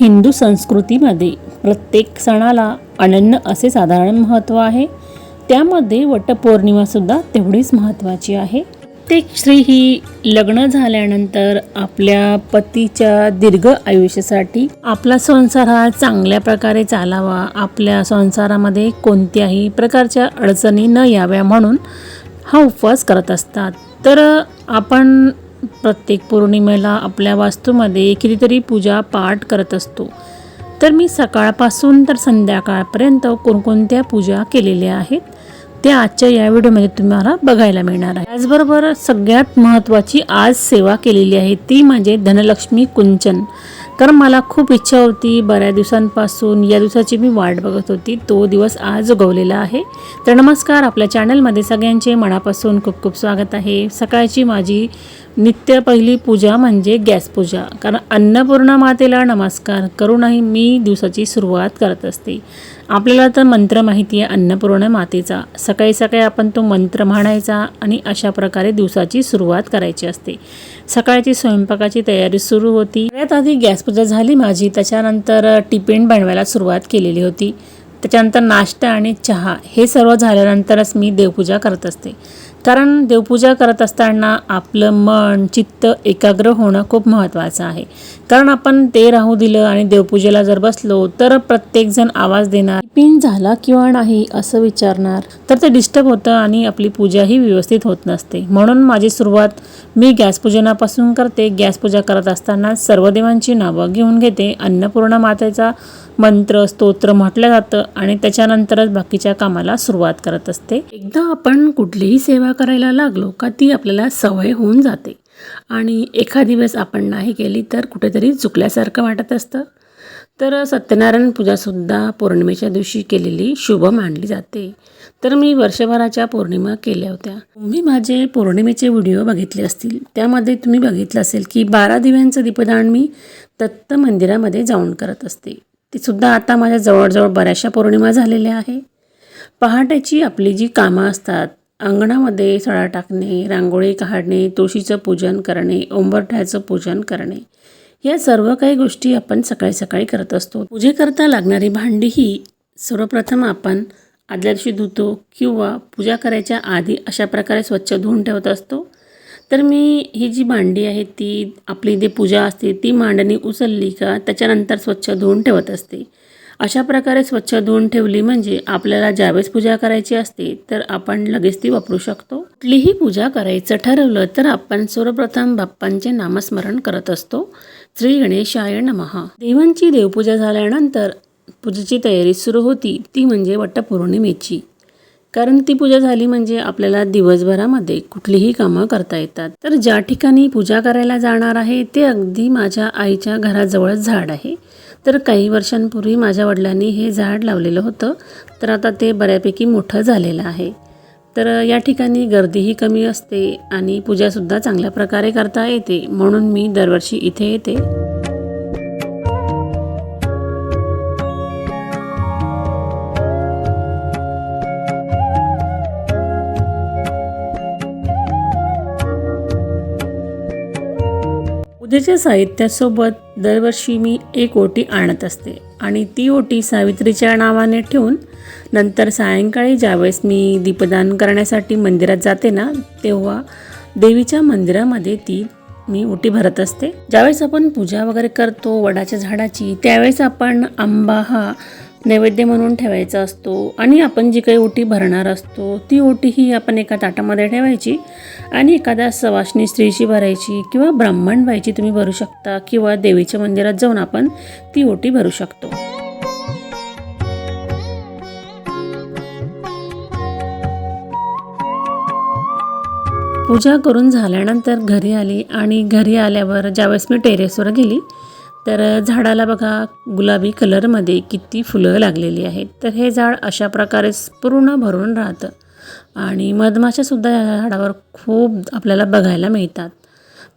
हिंदू संस्कृतीमध्ये प्रत्येक सणाला अनन्य असे साधारण महत्त्व आहे. त्यामध्ये वटपौर्णिमासुद्धा तेवढीच महत्त्वाची आहे. प्रत्येक स्त्री ही लग्न झाल्यानंतर आपल्या पतीच्या दीर्घ आयुष्यासाठी आपला संसार हा चांगल्या प्रकारे चालावा. आपल्या संसारामध्ये कोणत्याही प्रकारच्या अडचणी न याव्या म्हणून हा उपवास करत असतात. तर आपण प्रत्येक पौर्णिमेला आपल्या वास्तूमध्ये कितीतरी पूजा पाठ करत असतो. तर मी सकाळपासून तर संध्याकाळपर्यंत कोणकोणत्या पूजा केलेल्या आहेत त्या आजच्या या व्हिडिओमध्ये तुम्हाला बघायला मिळणार आहे. त्याचबरोबर सगळ्यात महत्त्वाची आज सेवा केलेली आहे ती म्हणजे धनलक्ष्मी कुंचन. कारण मला खूप इच्छा होती बऱ्याच दिवसांपासून या दिवसाची मी वाट बघत होती. तो दिवस आज उगवलेला आहे. तर नमस्कार आपल्या चॅनलमध्ये सगळ्यांचे मनापासून खूप खूप स्वागत आहे. सकाळची माझी नित्य पहिली पूजा म्हणजे गॅस पूजा. कारण अन्नपूर्णा मातेला नमस्कार करूनही मी दिवसाची सुरुवात करत असते. आपल्याला तर मंत्र माहिती आहे अन्नपूर्ण मातेचा. सकाळी सकाळी आपण तो मंत्र म्हणायचा आणि अशा प्रकारे दिवसाची सुरुवात करायची असते. सकाळची स्वयंपाकाची तयारी सुरू होती. सगळ्यात आधी गॅस पूजा झाली माझी. त्याच्यानंतर टिफिन बनवायला सुरुवात केलेली होती. त्याच्यानंतर नाश्ता आणि चहा हे सर्व झाल्यानंतरच मी देवपूजा करत असते. कारण देवपूजा करत असताना आपलं मन चित्त एकाग्र होणं खूप महत्त्वाचं आहे. कारण आपण ते राहू दिलं आणि देवपूजेला जर बसलो तर प्रत्येकजण आवाज देणार पिन झाला किंवा नाही असं विचारणार. तर ते डिस्टर्ब होतं आणि आपली पूजाही व्यवस्थित होत नसते. म्हणून माझी सुरुवात मी गॅस पूजनापासून करते. गॅस पूजा करत असताना सर्व देवांची नावं घेऊन घेते. अन्नपूर्णा मातेचा मंत्र स्तोत्र म्हटलं जातं आणि त्याच्यानंतरच बाकीच्या कामाला सुरुवात करत असते. एकदा आपण कुठलीही सेवा करायला लागलो का ती आपल्याला सवय होऊन जाते. आणि एखादी वेळेस आपण नाही केली तर कुठेतरी चुकल्यासारखं वाटत असतं. तर सत्यनारायण पूजासुद्धा पौर्णिमेच्या दिवशी केलेली शुभ मानली जाते. तर मी वर्षभराच्या पौर्णिमा केल्या होत्या. तुम्ही माझे पौर्णिमेचे व्हिडिओ बघितले असतील. त्यामध्ये तुम्ही बघितलं असेल की बारा दिव्यांचं दीपदान मी दत्त मंदिरामध्ये जाऊन करत असते. तीसुद्धा आता माझ्या जवळजवळ बऱ्याचशा पौर्णिमा झालेल्या आहे. पहाटेची आपली जी कामं असतात अंगणामध्ये सडा टाकणे रांगोळी काढणे तुळशीचं पूजन करणे ओंबरठ्याचं पूजन करणे या सर्व काही गोष्टी आपण सकाळी सकाळी करत असतो. पूजेकरता लागणारी भांडी ही सर्वप्रथम आपण आदल्या दिवशी धुतो किंवा पूजा करायच्या आधी अशा प्रकारे स्वच्छ धुवून ठेवत असतो. तर मी ही जी भांडी आहे ती आपली जे पूजा असते ती मांडणी उचलली का त्याच्यानंतर स्वच्छ धुवून ठेवत असते. अशा प्रकारे स्वच्छ धुवून ठेवली म्हणजे आपल्याला ज्यावेळेस पूजा करायची असते तर आपण लगेच ती वापरू शकतो. कुठलीही पूजा करायचं ठरवलं तर आपण सर्वप्रथम बाप्पांचे नामस्मरण करत असतो. श्री गणेशाय नमहा देवांची देवपूजा झाल्यानंतर पूजेची तयारी सुरू होती ती म्हणजे वटपौर्णिमेची. कारण ती पूजा झाली म्हणजे आपल्याला दिवसभरामध्ये कुठलीही कामं करता येतात. तर ज्या ठिकाणी पूजा करायला जाणार आहे ते अगदी माझ्या आईच्या घराजवळच झाड आहे. तर काही वर्षांपूर्वी माझ्या वडिलांनी हे झाड लावलेलं होतं तर आता ते बऱ्यापैकी मोठं झालेलं आहे. तर या ठिकाणी गर्दीही कमी असते आणि पूजासुद्धा चांगल्या प्रकारे करता येते म्हणून मी दरवर्षी इथे येते. पूजेच्या साहित्यासोबत दरवर्षी मी एक ओटी आणत असते आणि ती ओटी सावित्रीच्या नावाने ठेवून नंतर सायंकाळी ज्यावेळेस मी दीपदान करण्यासाठी मंदिरात जाते ना तेव्हा देवीच्या मंदिरामध्ये ती मी ओटी भरत असते. ज्यावेळेस आपण पूजा वगैरे करतो वडाच्या झाडाची त्यावेळेस आपण आंबा हा नैवेद्य म्हणून ठेवायचा असतो आणि आपण जी काही ओटी भरणार असतो ती ओटी ही आपण एका ताटामध्ये ठेवायची आणि एखाद्या सवासनी स्त्रीची भरायची किंवा ब्राह्मण बाईची तुम्ही भरू शकता किंवा देवीच्या मंदिरात जाऊन आपण ती ओटी भरू शकतो. पूजा करून झाल्यानंतर घरी आली आणि घरी आल्यावर ज्यावेळेस मी टेरेसवर गेली तर झाडाला बघा गुलाबी कलरमध्ये किती फुलं लागलेली आहेत. तर हे झाड अशा प्रकारे पूर्ण भरून राहतं. आणि मधमाशासुद्धा या झाडावर खूप आपल्याला बघायला मिळतात.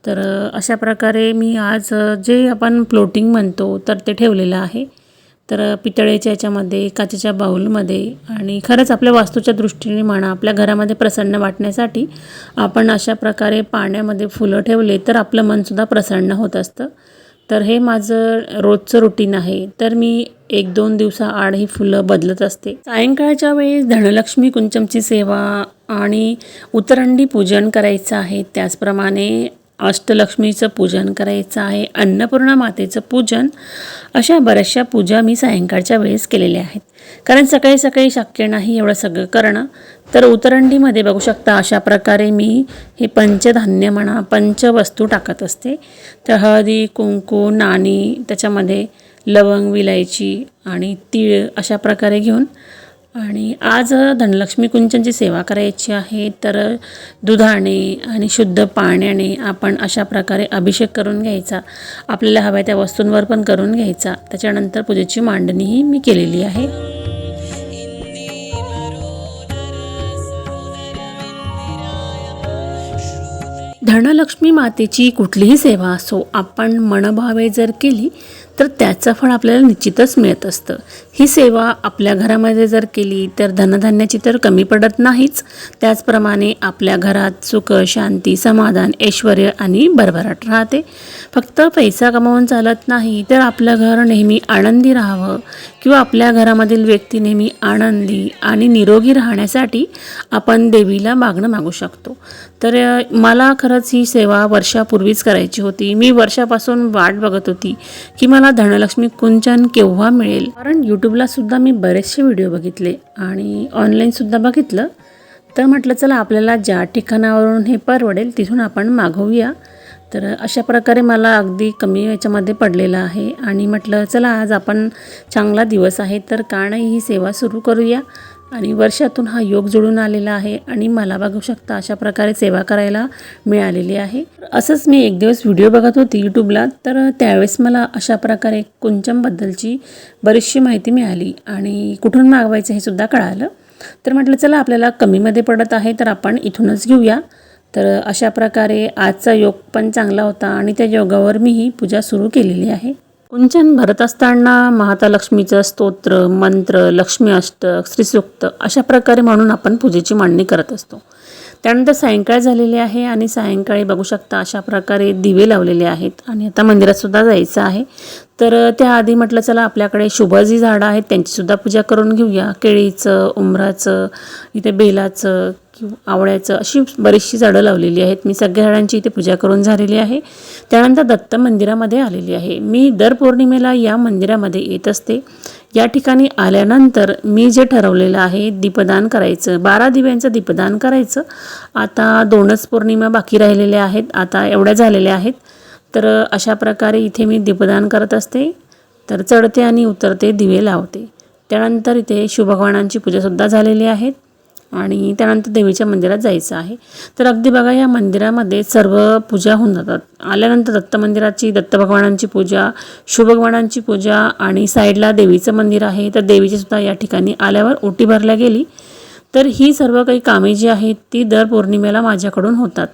तर अशा प्रकारे मी आज जे आपण फ्लोटिंग म्हणतो तर ते ठेवलेलं आहे. तर पितळेच्या याच्यामध्ये काचेच्या बाऊलमध्ये आणि खरंच आपल्या वास्तूच्या दृष्टीने म्हणा आपल्या घरामध्ये प्रसन्न वाटण्यासाठी आपण अशा प्रकारे पाण्यामध्ये फुलं ठेवले तर आपलं मनसुद्धा प्रसन्न होत असतं. तर हे माझं रोजचं रुटीन आहे. तर मी एक दोन दिवसाआड ही फुलं बदलत असते. सायंकाळच्या वेळेस धनलक्ष्मी कुंचमची सेवा आणि उतरंडी पूजन करायचं आहे. त्याचप्रमाणे अष्टलक्ष्मीचं पूजन करायचं आहे. अन्नपूर्णा मातेचं पूजन. अशा बऱ्याचशा पूजा मी सायंकाळच्या वेळेस केलेल्या आहेत. कारण सकाळी सकाळी शक्य नाही एवढं सगळं करणं. तर उतरंडीमध्ये बघू शकता अशा प्रकारे मी हे पंचधान्य म्हणा पंचवस्तू टाकत असते. तर हळदी कुंकू नाणी त्याच्यामध्ये लवंग विलायची आणि तीळ अशा प्रकारे घेऊन आणि आज धनलक्ष्मी कुंचनची सेवा करायची आहे. तर दुधाने आणि शुद्ध पाण्याने आपण अशा प्रकारे अभिषेक करून घ्यायचा. आपल्याला हव्या त्या वस्तूंवर पण करून घ्यायचा. त्याच्यानंतर पूजेची मांडणीही मी केलेली आहे. धनलक्ष्मी मातेची कुठलीही सेवा असो आपण मनभावे जर केली तर त्याचं फळ आपल्याला निश्चितच मिळत असतं. ही सेवा आपल्या घरामध्ये जर केली तर धनधान्याची तर कमी पडत नाहीच. त्याचप्रमाणे आपल्या घरात सुख शांती समाधान ऐश्वर आणि भरभराट राहते. फक्त पैसा कमावून चालत नाही तर आपलं घर नेहमी आनंदी राहावं किंवा आपल्या घरामधील व्यक्ती नेहमी आनंदी आणि निरोगी राहण्यासाठी आपण देवीला मागणं मागू शकतो. तर मला खरंच ही सेवा वर्षापूर्वीच करायची होती. मी वर्षापासून वाट बघत होती की मला मला धनलक्ष्मी कुंचन केव्हा मिळेल? कारण यूट्यूबला सुद्धा मी बरेचसे व्हिडिओ बघितले आणि ऑनलाईनसुद्धा बघितलं. तर म्हटलं चला आपल्याला ज्या ठिकाणावरून हे परवडेल तिथून आपण मागवूया. तर अशा प्रकारे मला अगदी कमी याच्यामध्ये पडलेलं आहे. आणि म्हटलं चला आज आपण चांगला दिवस आहे तर का नाही ही सेवा सुरू करूया. आणि वर्षातून हा योग जुळून आलेला आहे आणि मला बघू शकता अशा प्रकारे सेवा करायला मिळालेली आहे. असंच मी एक दिवस व्हिडिओ बघत होती यूट्यूबला तर त्यावेळेस मला अशा प्रकारे कुंचमबद्दलची बरीचशी माहिती मिळाली आणि कुठून मागवायचं हे सुद्धा कळालं. तर म्हटलं चला आपल्याला कमीमध्ये पडत आहे तर आपण इथूनच घेऊया. तर अशा प्रकारे आजचा योग पण चांगला होता आणि त्या योगावर मी ही पूजा सुरू केलेली आहे. कुंचन भरत असताना माता लक्ष्मीचं स्तोत्र मंत्र लक्ष्मी अष्टक श्रीसूक्त अशा प्रकारे म्हणून आपण पूजेची मांडणी करत असतो. त्यानंतर सायंकाळ झालेली आहे आणि सायंकाळी बघू शकता अशा प्रकारे दिवे लावलेले आहेत. आणि आता मंदिरात सुद्धा जायचं आहे. तर त्याआधी म्हटलं चला आपल्याकडे शुभ जी झाडं आहेत त्यांचीसुद्धा पूजा करून घेऊया. केळीचं उंबराचं इथे बेलाचं किंवा आवळ्याचं अशी बरीचशी झाडं लावलेली आहेत. मी सगळ्या झाडांची इथे पूजा करून झालेली आहे. त्यानंतर दत्त मंदिरामध्ये आलेली आहे. मी दर पौर्णिमेला या मंदिरामध्ये येत असते. या ठिकाणी आल्यानंतर मी जे ठरवलेलं आहे दीपदान करायचं. बारा दिव्यांचं दीपदान करायचं. आता दोनच पौर्णिमा बाकी राहिलेल्या आहेत. आता एवढ्या झालेल्या आहेत. तर अशा प्रकारे इथे मी दीपदान करत असते. तर चढते आणि उतरते दिवे लावते. त्यानंतर इथे शिवभगवानांची पूजासुद्धा झालेली आहे आणि त्यानंतर देवीच्या मंदिरात जायचं आहे. तर अगदी बघा या मंदिरामध्ये सर्व पूजा होऊन जातात. आल्यानंतर दत्त मंदिराची दत्त भगवानांची पूजा शिवभगवानांची पूजा आणि साईडला देवीचं मंदिर आहे. तर देवीची सुद्धा या ठिकाणी आल्यावर ओटी भरल्या गेली. तर ही सर्व काही कामे जी आहेत ती दर पौर्णिमेला माझ्याकडून होतात.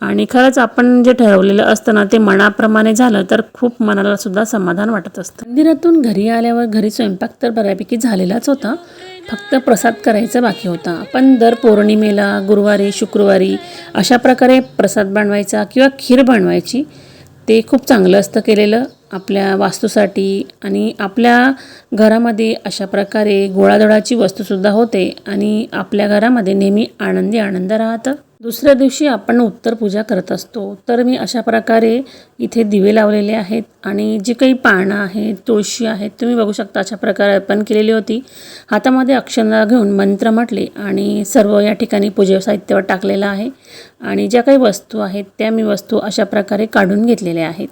आणि खरंच आपण जे ठरवलेलं असतं ना ते मनाप्रमाणे झालं तर खूप मनाला सुद्धा समाधान वाटत असतं. मंदिरातून घरी आल्यावर घरी स्वयंपाक तर बऱ्यापैकी झालेलाच होता. फक्त प्रसाद करायचा बाकी होता. पण दर पौर्णिमेला गुरुवारी शुक्रवारी अशा प्रकारे प्रसाद बनवायचा किंवा खीर बनवायची ते खूप चांगलं असतं केलेलं आपल्या वास्तूसाठी आणि आपल्या घरामध्ये अशा प्रकारे गोळाधोळाची वस्तूसुद्धा होते आणि आपल्या घरामध्ये नेहमी आनंदी आनंद राहतं. दुसऱ्या दिवशी आपण उत्तर पूजा करत असतो. तर मी अशा प्रकारे इथे दिवे लावलेले आहेत आणि जी काही पानं आहेत तुळशी आहेत तुम्ही बघू शकता अशा प्रकारे अर्पण केलेली होती. हातामध्ये अक्षंदा घेऊन मंत्र म्हटले आणि सर्व या ठिकाणी पूजे साहित्यावर टाकलेलं आहे आणि ज्या काही वस्तू आहेत त्या मी वस्तू अशा प्रकारे काढून घेतलेल्या आहेत.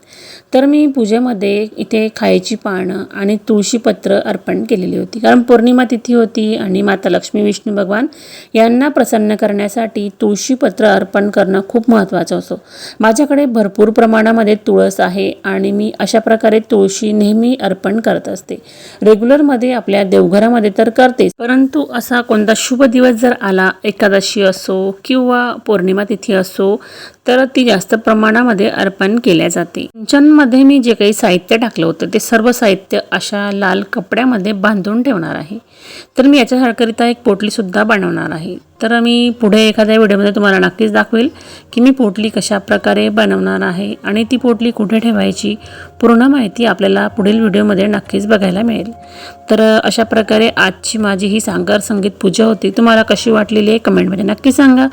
तर मी पूजेमध्ये इथे खायची पानं आणि तुळशीपत्र अर्पण केलेली होती. कारण पौर्णिमा तिथी होती आणि माता लक्ष्मी विष्णू भगवान यांना प्रसन्न करण्यासाठी तुळशी तुळशीपत्र अर्पण करणं खूप महत्त्वाचं असतो माझ्याकडे भरपूर प्रमाणामध्ये तुळस आहे आणि मी अशा प्रकारे तुळशी नेहमी अर्पण करत असते. रेग्युलरमध्ये आपल्या देवघरामध्ये तर करतेच. परंतु असा कोणता शुभ दिवस जर आला एकादशी असो किंवा पौर्णिमा तिथी असो तर ती जास्त प्रमाणामध्ये अर्पण केल्या जाते. सिंचनमध्ये मी जे काही साहित्य टाकलं होतं ते सर्व साहित्य अशा लाल कपड्यामध्ये बांधून ठेवणार आहे. तर मी याच्याकरिता एक पोटलीसुद्धा बनवणार आहे. तर मी पुढे एखाद्या व्हिडिओमध्ये तुम्हाला नक्कीच दाखवेल की मी पोटली कशा प्रकारे बनवणार आहे आणि ती पोटली कुठे ठेवायची पूर्ण माहिती आपल्याला पुढील व्हिडिओमध्ये नक्कीच बघायला मिळेल. तर अशा प्रकारे आजची माझी ही सांगर संगीत पूजा होती. तुम्हाला कशी वाटलेली आहे कमेंटमध्ये नक्की सांगा.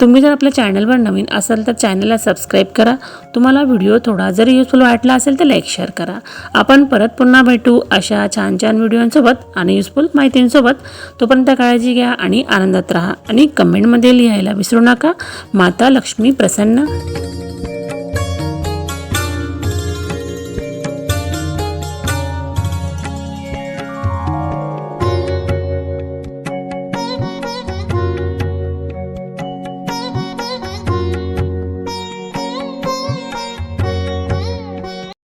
तुम्ही जर आपल्या चॅनलवर नवीन असाल तर चॅनलला सबस्क्राईब करा. तुम्हाला व्हिडिओ थोडा जरी युजफुल वाटला असेल तर लाईक शेअर करा. आपण परत पुन्हा भेटू अशा छान छान व्हिडिओंसोबत आणि युजफुल माहितींसोबत. तोपर्यंत काळजी घ्या आणि आनंदात राहा आणि कमेंटमध्ये लिहायला विसरू नका. माता लक्ष्मी प्रसन्न.